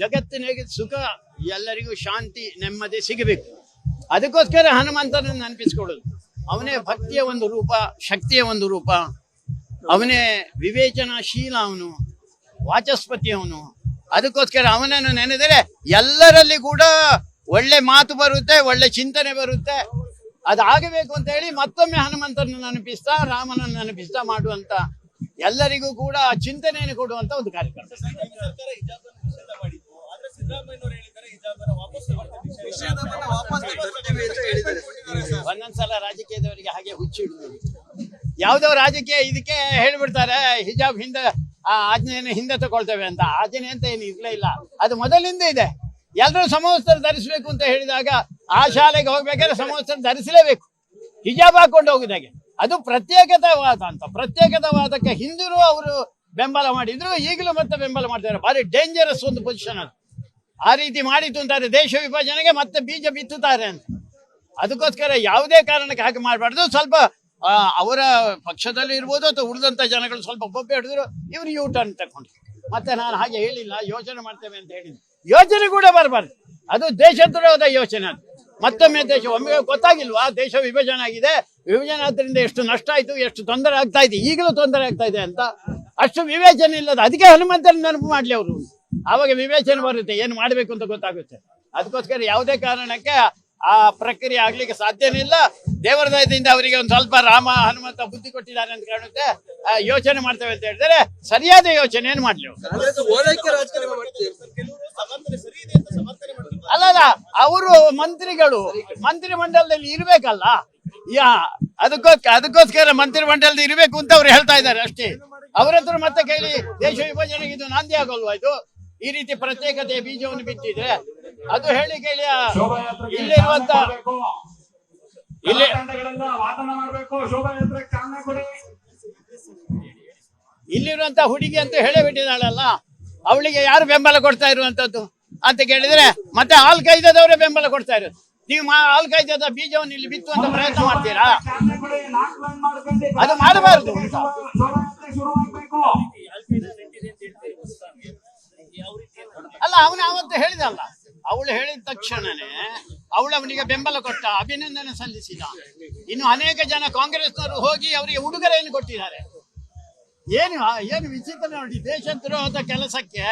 ಜಗತ್ತಿನಾಗೆ ಸುಖ, ಎಲ್ಲರಿಗೂ ಶಾಂತಿ, ನೆಮ್ಮದಿ ಸಿಗಬೇಕು. ಅದಕ್ಕೋಸ್ಕರ ಹನುಮಂತನ ನೆನಪಿಸ್ಕೊಳ್ಳೋದು. ಅವನೇ ಭಕ್ತಿಯ ಒಂದು ರೂಪ, ಶಕ್ತಿಯ ಒಂದು ರೂಪ. ಅವನೇ ವಿವೇಚನಾಶೀಲ ಅವನು, ವಾಚಸ್ಪತಿ ಅವನು. ಅದಕ್ಕೋಸ್ಕರ ಅವನನ್ನು ನೆನೆದರೆ ಎಲ್ಲರಲ್ಲಿ ಕೂಡ ಒಳ್ಳೆ ಮಾತು ಬರುತ್ತೆ, ಒಳ್ಳೆ ಚಿಂತನೆ ಬರುತ್ತೆ. ಅದಾಗಬೇಕು ಅಂತ ಹೇಳಿ ಮತ್ತೊಮ್ಮೆ ಹನುಮಂತನ ನೆನಪಿಸ್ತಾ, ರಾಮನನ್ನು ನೆನಪಿಸ್ತಾ ಮಾಡುವಂತ ಎಲ್ಲರಿಗೂ ಕೂಡ ಚಿಂತನೆಯನ್ನು ಕೊಡುವಂತ ಒಂದು ಕಾರ್ಯಕ್ರಮ. ಒಂದೊಂದ್ಸಲ ರಾಜಕೀಯದವರಿಗೆ ಹಾಗೆ ಹುಚ್ಚಿ ಯಾವುದೋ ರಾಜಕೀಯ ಇದಕ್ಕೆ ಹೇಳ್ಬಿಡ್ತಾರೆ ಹಿಜಾಬ್ ಹಿಂದೆ ಆ ಆಜ್ಞೆಯನ್ನು ಹಿಂದೆ ತಗೊಳ್ತೇವೆ ಅಂತ. ಆಜ್ಞೆ ಅಂತ ಏನು ಇರ್ಲೇ ಇಲ್ಲ. ಅದು ಮೊದಲಿಂದ ಇದೆ. ಎಲ್ಲರೂ ಸಮವಸ್ತ್ರ ಧರಿಸಬೇಕು ಅಂತ ಹೇಳಿದಾಗ ಆ ಶಾಲೆಗೆ ಹೋಗ್ಬೇಕಾದ್ರೆ ಸಮವಸ್ತ್ರ ಧರಿಸಲೇಬೇಕು. ಹಿಜಾಬ್ ಹಾಕೊಂಡು ಹೋಗಿದಾಗೆ. ಅದು ಪ್ರತ್ಯೇಕತಾವಾದ ಅಂತ. ಪ್ರತ್ಯೇಕತಾವಾದಕ್ಕೆ ಹಿಂದಿರು ಅವರು ಬೆಂಬಲ ಮಾಡಿದ್ರು ಈಗಲೂ ಮತ್ತೆ ಬೆಂಬಲ ಮಾಡ್ತಾರೆ. ಭಾರಿ ಡೇಂಜರಸ್ ಒಂದು ಪೊಸಿಷನ್ ಅದು. ಆ ರೀತಿ ಮಾಡಿತು ಅಂತಾರೆ. ದೇಶ ವಿಭಜನೆಗೆ ಮತ್ತೆ ಬೀಜ ಬಿತ್ತುತ್ತಾರೆ ಅಂತ. ಅದಕ್ಕೋಸ್ಕರ ಯಾವುದೇ ಕಾರಣಕ್ಕೆ ಹಾಗೆ ಮಾಡಬಾರ್ದು. ಸ್ವಲ್ಪ ಅವರ ಪಕ್ಷದಲ್ಲಿ ಇರ್ಬೋದು ಅಥವಾ ಉಳಿದಂಥ ಜನಗಳು ಸ್ವಲ್ಪ ಬೊಬ್ಬೆ ಹಿಡಿದ್ರು ಇವರು ಯೂ ಟರ್ನ್ ತಗೊಂಡು ಮತ್ತೆ ನಾನು ಹಾಗೆ ಹೇಳಿಲ್ಲ, ಯೋಚನೆ ಮಾಡ್ತೇವೆ ಅಂತ ಹೇಳಿದ್ದೆ. ಯೋಚನೆ ಕೂಡ ಬರಬಾರ್ದು. ಅದು ದೇಶದ್ರೋಹದ ಯೋಚನೆ ಅದು. ಮತ್ತೊಮ್ಮೆ ದೇಶ, ಒಮ್ಮೆ ಗೊತ್ತಾಗಿಲ್ವಾ? ದೇಶ ವಿಭಜನೆ ಆಗಿದೆ. ವಿಭಜನೆ ಆದ್ರಿಂದ ಎಷ್ಟು ನಷ್ಟ ಆಯಿತು, ಎಷ್ಟು ತೊಂದರೆ ಆಗ್ತಾ ಇದೆ, ಈಗಲೂ ತೊಂದರೆ ಆಗ್ತಾ ಇದೆ ಅಂತ. ಅಷ್ಟು ವಿವೇಚನೆ ಇಲ್ಲದ, ಅದಕ್ಕೆ ಹನುಮಂತನ ನೆನಪು ಮಾಡಲಿ ಅವರು. ಆವಾಗ ವಿವೇಚನೆ ಬರುತ್ತೆ ಏನು ಮಾಡಬೇಕು ಅಂತ ಗೊತ್ತಾಗುತ್ತೆ. ಅದಕ್ಕೋಸ್ಕರ ಯಾವುದೇ ಕಾರಣಕ್ಕೆ ಆ ಪ್ರಕ್ರಿಯೆ ಆಗ್ಲಿಕ್ಕೆ ಸಾಧ್ಯನೇ ಇಲ್ಲ. ದೇವರ ದಯದಿಂದ ಅವರಿಗೆ ಒಂದು ಸ್ವಲ್ಪ ರಾಮ ಹನುಮಂತ ಬುದ್ಧಿ ಕೊಟ್ಟಿದ್ದಾರೆ ಅಂತ ಕಾಣುತ್ತೆ. ಆ, ಯೋಚನೆ ಮಾಡ್ತೇವೆ ಅಂತ ಹೇಳಿದ್ರೆ ಸರಿಯಾದ ಯೋಚನೆಯನ್ನು ಮಾಡ್ಲಿ ಅಲ್ಲ ಅಲ್ಲಲ್ಲ ಅವರು ಮಂತ್ರಿಗಳು ಮಂತ್ರಿ ಮಂಡಲದಲ್ಲಿ ಇರ್ಬೇಕಲ್ಲ. ಯಾ ಅದಕ್ಕೋಸ್ಕರ ಅದಕ್ಕೋಸ್ಕರ ಮಂತ್ರಿ ಮಂಡಲದಲ್ಲಿ ಇರ್ಬೇಕು ಅಂತ ಅವ್ರು ಹೇಳ್ತಾ ಇದ್ದಾರೆ ಅಷ್ಟೇ. ಅವ್ರ ಹತ್ರ ಮತ್ತೆ ಕೇಳಿ ದೇಶ ವಿಭಜನೆಗೆ ಇದು ನಾಂದಿ ಆಗೋಲ್ವಾ ಇದು? ಈ ರೀತಿ ಪ್ರತ್ಯೇಕತೆಯ ಬೀಜವನ್ನು ಬಿತ್ತಿದ್ರೆ ಅದು ಹೇಳಿ ಕೇಳಿ ಇಲ್ಲಿರುವಂತ ಇಲ್ಲಿ ಇಲ್ಲಿರುವಂತ ಹುಡುಗಿ ಅಂತ ಹೇಳೇ ಬಿಟ್ಟಿದ್ದಾಳಲ್ಲ. ಅವಳಿಗೆ ಯಾರು ಬೆಂಬಲ ಕೊಡ್ತಾ ಇರುವಂತದ್ದು ಅಂತ ಕೇಳಿದ್ರೆ ಮತ್ತೆ ಆಲ್ ಕೈದದವರೇ ಬೆಂಬಲ ಕೊಡ್ತಾ ಇರೋದು. ನೀವು ಆಲ್ ಕೈದದ ಬೀಜವನ್ನು ಇಲ್ಲಿ ಬಿತ್ತುವಂತ ಪ್ರಯತ್ನ ಮಾಡ್ತೀರಾ? ಅದು ಮಾಡಬಾರ್ದು. ಅವನು ಅವತ್ತು ಹೇಳಿದಲ್ಲ. ಅವಳು ಹೇಳಿದ ತಕ್ಷಣನೇ ಅವಳು ಅವನಿಗೆ ಬೆಂಬಲ ಕೊಟ್ಟ, ಅಭಿನಂದನೆ ಸಲ್ಲಿಸಿದ. ಇನ್ನು ಅನೇಕ ಜನ ಕಾಂಗ್ರೆಸ್ನವರು ಹೋಗಿ ಅವರಿಗೆ ಉಡುಗೊರೆಯನ್ನು ಕೊಟ್ಟಿದ್ದಾರೆ. ಏನು ಏನು ವಿಚಿತ್ರ ನೋಡಿ, ದೇಶದ್ರೋಹದ ಕೆಲಸಕ್ಕೆ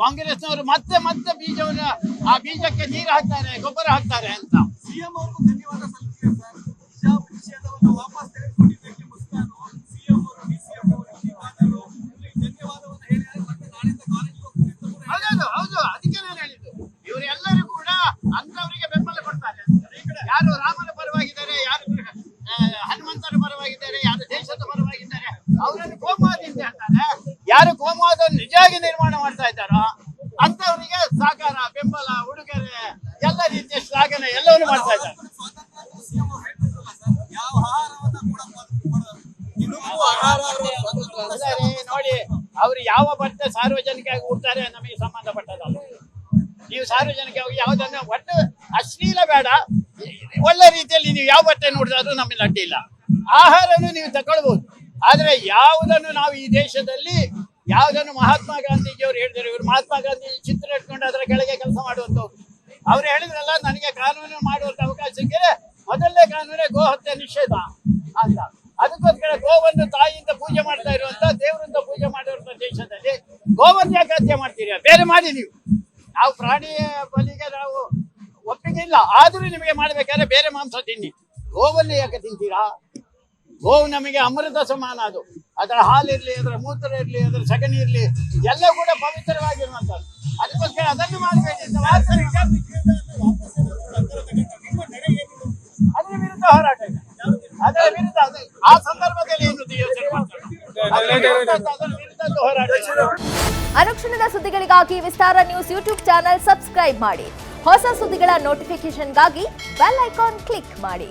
ಕಾಂಗ್ರೆಸ್ನವರು ಮತ್ತೆ ಮತ್ತೆ ಬೀಜವನ್ನು, ಆ ಬೀಜಕ್ಕೆ ನೀರು ಹಾಕ್ತಾರೆ, ಗೊಬ್ಬರ ಹಾಕ್ತಾರೆ ಅಂತ. ಸಿಎಂ ಅವ್ರಿಗೂ ಧನ್ಯವಾದ ಸಲ್ಲಿಸಿದೆ ಸರ್ ಹಿಜಾಬ್ ನಿಷೇಧವನ್ನು ವಾಪಸ್ ತೆಗೆದುಕೊಂಡಿದ್ದಕ್ಕೆ ಮುಸ್ತಾನು ಸಿಎಂ ಅವರು ಡಿಸಿಎಂ ಅವರು ಶ್ರೀಕಾಂತರು ಇವರಿಗೆ ಧನ್ಯವಾದವನ್ನು ಹೇಳಿದ್ದಾರೆ ಮತ್ತೆ ನಾಳೆಯಿಂದ ಕಾಲೇಜಿಗೆ ಹೋಗ್ತೀನಿ ಅಂತ ಕೂಡ ಹೌದೌದು ಹೌದು ಅದಕ್ಕೆ ನಾನು ಹೇಳಿದ್ದು ಇವರೆಲ್ಲರೂ ಕೂಡ ಅಂತವರಿಗೆ ಬೆಂಬಲ ಕೊಡ್ತಾರೆ ಯಾರು ರಾಮನ ಪರವಾಗಿದ್ದಾರೆ ಯಾರು ಆ, ಹನುಮಂತನ ಪರವಾಗಿದ್ದಾರೆ ಯಾರು ದೇಶದ ಪರವಾಗಿದ್ದಾರೆ ಅವರನ್ನು ಕೋಮುವಾದಿ ಅಂತ ಹೇಳ್ತಾರೆ ಯಾರು ಕೋಮುವಾದವನ್ನು ನಿಜವಾಗಿ ನಿರ್ಮಾಣ ಮಾಡ್ತಾ ಇದ್ದಾರೋ ಅಂತವರಿಗೆ ಸಹಕಾರ ಬೆಂಬಲ, ಉಡುಗೊರೆ, ಎಲ್ಲ ರೀತಿಯ ಶ್ಲಾಘನೆ ಎಲ್ಲವನ್ನು ಮಾಡ್ತಾ ಇದ್ದಾರೆ. ನೋಡಿ, ಅವರು ಯಾವ ಬಟ್ಟೆ ಸಾರ್ವಜನಿಕವಾಗಿ ಉಡ್ತಾರೆ ನಮಗೆ ಸಂಬಂಧಪಟ್ಟದಲ್ಲ ನೀವು ಸಾರ್ವಜನಿಕವಾಗಿ ಯಾವುದನ್ನ ಒಟ್ಟು ಅಶ್ಲೀಲ ಬೇಡ. ಒಳ್ಳೆ ರೀತಿಯಲ್ಲಿ ನೀವು ಯಾವ ಬಟ್ಟೆ ನೋಡಿದ್ರು ನಮಗೆ ಅಡ್ಡಿಲ್ಲ ಆಹಾರನು ನೀವು ತಗೊಳ್ಬಹುದು ಆದ್ರೆ ಯಾವುದನ್ನು ನಾವು ಈ ದೇಶದಲ್ಲಿ ಯಾವುದನ್ನು ಮಹಾತ್ಮ ಗಾಂಧೀಜಿಯವರು ಹೇಳಿದ್ದಾರೆ ಇವರು ಮಹಾತ್ಮ ಗಾಂಧಿ ಚಿತ್ರ ಇಟ್ಕೊಂಡು ಅದರ ಕೆಳಗೆ ಕೆಲಸ ಮಾಡುವಂಥವ್ರು. ಅವ್ರು ಹೇಳಿದ್ರಲ್ಲ, ನನಗೆ ಕಾನೂನು ಮಾಡುವಂತ ಅವಕಾಶ ಸಿಕ್ಕಿದ್ರೆ ಮೊದಲನೇ ಕಾನೂನೇ ಗೋ ಹತ್ಯೆ ನಿಷೇಧ ಅಂತ. ಅದಕ್ಕೋಸ್ಕರ ಗೋವನ್ನು ತಾಯಿಯಿಂದ ಪೂಜೆ ಮಾಡ್ತಾ ಇರುವಂತ ದೇವರಿಂದ ಪೂಜೆ ಮಾಡಿರುವಂತ ದೇಶದಲ್ಲಿ ಗೋವನ್ನು ಯಾಕೆ ಹತ್ಯೆ ಮಾಡ್ತೀರಿ. ಬೇರೆ ಮಾಡಿ ನೀವು. ನಾವು ಪ್ರಾಣಿಯ ಬಲಿಗೆ ನಾವು ಒಪ್ಪಿಗೆ ಇಲ್ಲ. ಆದ್ರೂ ನಿಮಗೆ ಮಾಡ್ಬೇಕಾದ್ರೆ ಬೇರೆ ಮಾಂಸ ತಿನ್ನಿ. ಗೋವನ್ನು ಯಾಕೆ ತಿಂತೀರಾ? ಗೋವು ನಮಗೆ ಅಮೃತ ಸಮಾನ ಅದು. ಅದರ ಹಾಲಿರಲಿ ಅದರ ಮೂತ್ರ ಇರಲಿ, ಅದರ ಸಗಣಿ ಇರಲಿ, ಎಲ್ಲ ಕೂಡ ಪವಿತ್ರವಾಗಿರುವಂಥದ್ದು. ಅದಕ್ಕೋಸ್ಕರ ಅದನ್ನು ವಾರ್ತೆ ಅದರ ವಿರುದ್ಧ ಹೋರಾಟ. ಅದರ ವಿರುದ್ಧ ಆ ಸಂದರ್ಭದಲ್ಲಿ ಏನು ಯೋಚನೆ ಹೋರಾಟ ಸುದ್ದಿಗಳಿಗಾಗಿ Vistara news YouTube channel subscribe ಮಾಡಿ. ಹೊಸ ಸುದ್ದಿಗಳ ನೋಟಿಫಿಕೇಶನ್ಗಾಗಿ ಬೆಲ್ ಐಕಾನ್ ಕ್ಲಿಕ್ ಮಾಡಿ.